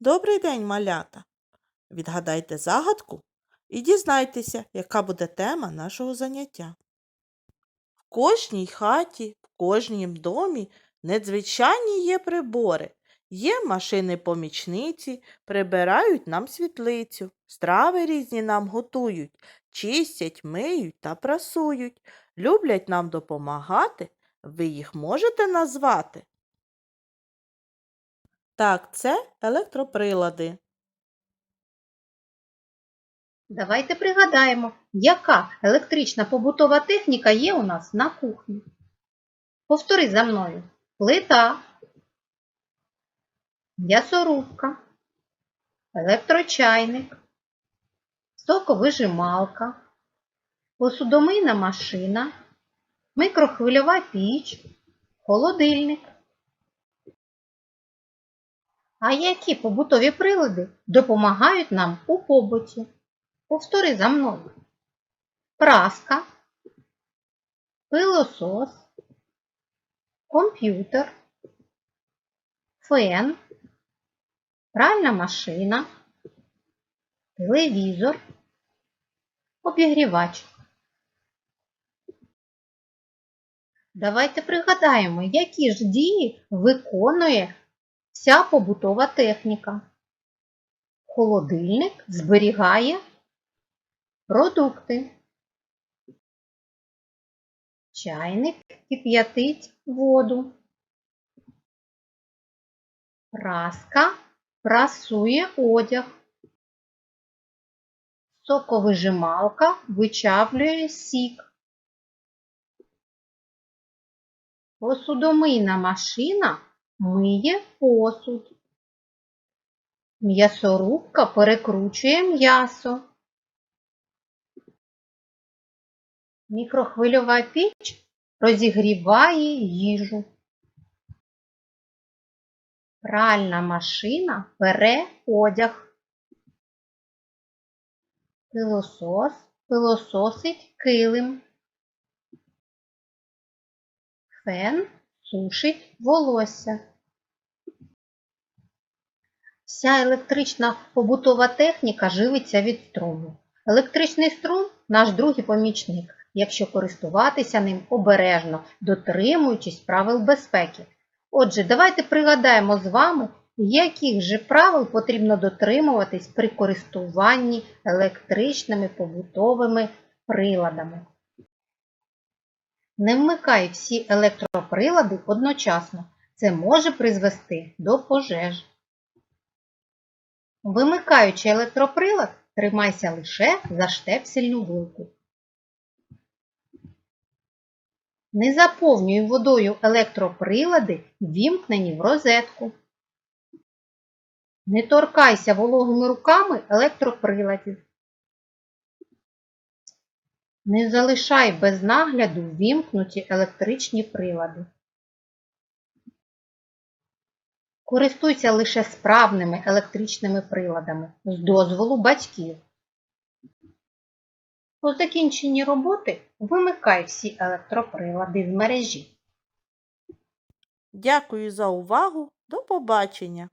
Добрий день, малята! Відгадайте загадку і дізнайтеся, яка буде тема нашого заняття. В кожній хаті, в кожнім домі надзвичайні є прибори. Є машини-помічниці, прибирають нам світлицю, страви різні нам готують, чистять, миють та прасують, люблять нам допомагати. Ви їх можете назвати? Так, це електроприлади. Давайте пригадаємо, яка електрична побутова техніка є у нас на кухні. Повтори за мною. Плита, м'ясорубка, електрочайник, соковижималка, посудомийна машина, микрохвильова піч, холодильник. А які побутові прилади допомагають нам у побуті? Повтори за мною. Праска, пилосос, комп'ютер, фен, пральна машина, телевізор, обігрівач. Давайте пригадаємо, які ж дії виконує вся побутова техніка. Холодильник зберігає продукти. Чайник кип'ятить воду. Праска прасує одяг. Соковижималка вичавлює сік. Посудомийна машина миє посуд. М'ясорубка перекручує м'ясо. Мікрохвильова піч розігріває їжу. Пральна машина пере одяг. Пилосос пилососить килим. Фен сушить волосся. Вся електрична побутова техніка живиться від струму. Електричний струм наш другий помічник, якщо користуватися ним обережно, дотримуючись правил безпеки. Отже, давайте пригадаємо з вами, яких же правил потрібно дотримуватись при користуванні електричними побутовими приладами. Не вмикай всі електроприлади одночасно. Це може призвести до пожеж. Вимикаючи електроприлад, тримайся лише за штепсельну вилку. Не заповнюй водою електроприлади, вімкнені в розетку. Не торкайся вологими руками електроприладів. Не залишай без нагляду вімкнуті електричні прилади. Користуйся лише справними електричними приладами з дозволу батьків. По закінченні роботи вимикай всі електроприлади з мережі. Дякую за увагу. До побачення!